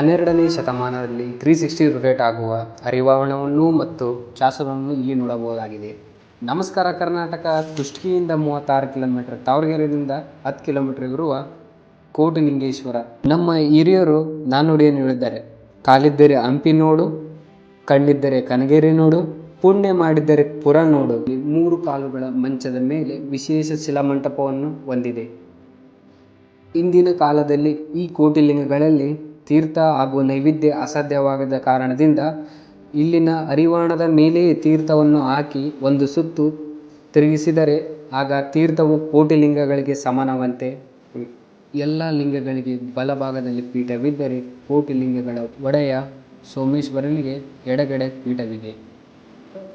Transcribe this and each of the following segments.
ಹನ್ನೆರಡನೇ ಶತಮಾನದಲ್ಲಿ three sixty rotate ಆಗುವ ಅರಿವಾಣವನ್ನು ಮತ್ತು ಶಾಸನವನ್ನು ಇಲ್ಲಿ ನೋಡಬಹುದಾಗಿದೆ. ನಮಸ್ಕಾರ, ಕರ್ನಾಟಕ ಕುಷ್ಟಗಿಯಿಂದ ಮೂವತ್ತಾರು ಕಿಲೋಮೀಟರ್ ತಾವರಗೆರೆಯಿಂದ ಹತ್ತು ಕಿಲೋಮೀಟರ್ ಇರುವ ಕೋಟಿಲಿಂಗೇಶ್ವರ. ನಮ್ಮ ಹಿರಿಯರು ಏನು ಹೇಳಿದ್ದಾರೆ. ಕಾಲಿದ್ದರೆ ಹಂಪಿ ನೋಡು, ಕಣ್ಣಿದ್ದರೆ ಕನಗೇರಿ ನೋಡು, ಪುಣ್ಯ ಮಾಡಿದ್ದರೆ ಪುರ ನೋಡು. ಮೂರು ಕಾಲುಗಳ ಮಂಚದ ಮೇಲೆ ವಿಶೇಷ ಶಿಲಾಮಂಟಪವನ್ನು ಹೊಂದಿದೆ. ಇಂದಿನ ಕಾಲದಲ್ಲಿ ಈ ಕೋಟಿಲಿಂಗಗಳಲ್ಲಿ ತೀರ್ಥ ಹಾಗೂ ನೈವೇದ್ಯ ಅಸಾಧ್ಯವಾಗದ ಕಾರಣದಿಂದ ಇಲ್ಲಿನ ಹರಿವಾಣದ ಮೇಲೆಯೇ ತೀರ್ಥವನ್ನು ಹಾಕಿ ಒಂದು ಸುತ್ತು ತಿರುಗಿಸಿದರೆ ಆಗ ತೀರ್ಥವು ಕೋಟಿ ಲಿಂಗಗಳಿಗೆ ಸಮಾನವಂತೆ. ಎಲ್ಲ ಲಿಂಗಗಳಿಗೆ ಬಲಭಾಗದಲ್ಲಿ ಪೀಠವಿದ್ದರೆ ಕೋಟಿ ಲಿಂಗಗಳ ಒಡೆಯ ಸೋಮೇಶ್ವರನಿಗೆ ಎಡಗಡೆ ಪೀಠವಿದೆ.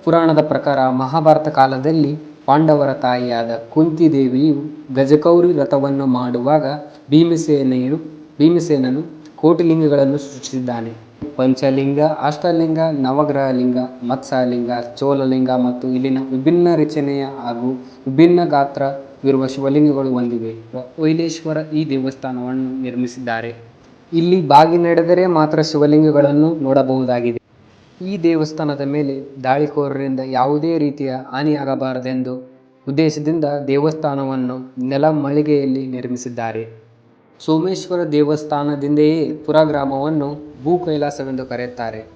ಪುರಾಣದ ಪ್ರಕಾರ ಮಹಾಭಾರತ ಕಾಲದಲ್ಲಿ ಪಾಂಡವರ ತಾಯಿಯಾದ ಕುಂತಿದೇವಿಯು ಗಜಕೌರಿ ವ್ರತವನ್ನು ಮಾಡುವಾಗ ಭೀಮಸೇನೆಯು ಭೀಮಸೇನನು ಕೋಟಿಲಿಂಗಗಳನ್ನು ಸೃಷ್ಟಿಸಿದ್ದಾನೆ. ಪಂಚಲಿಂಗ, ಅಷ್ಟಲಿಂಗ ನವಗ್ರಹ ಲಿಂಗ ಮತ್ಸ್ಯಲಿಂಗ ಚೋಲಲಿಂಗ ಮತ್ತು ಇಲ್ಲಿನ ವಿಭಿನ್ನ ರಚನೆಯ ಹಾಗೂ ವಿಭಿನ್ನ ಗಾತ್ರವಿರುವ ಶಿವಲಿಂಗಗಳು ಹೊಂದಿವೆ ವೈಲೇಶ್ವರ ಈ ದೇವಸ್ಥಾನವನ್ನು ನಿರ್ಮಿಸಿದ್ದಾರೆ. ಇಲ್ಲಿ ಬಾಗಿ ನಡೆದರೆ ಮಾತ್ರ ಶಿವಲಿಂಗಗಳನ್ನು ನೋಡಬಹುದಾಗಿದೆ. ಈ ದೇವಸ್ಥಾನದ ಮೇಲೆ ದಾಳಿಕೋರರಿಂದ ಯಾವುದೇ ರೀತಿಯ ಹಾನಿಯಾಗಬಾರದೆಂದು ಉದ್ದೇಶದಿಂದ ದೇವಸ್ಥಾನವನ್ನು ನೆಲ ಮಳಿಗೆಯಲ್ಲಿ ನಿರ್ಮಿಸಿದ್ದಾರೆ. ಸೋಮೇಶ್ವರ ದೇವಸ್ಥಾನದಿಂದೆಯೇ ಪುರ ಗ್ರಾಮವನ್ನು ಭೂ ಕೈಲಾಸವೆಂದು ಕರೆಯುತ್ತಾರೆ.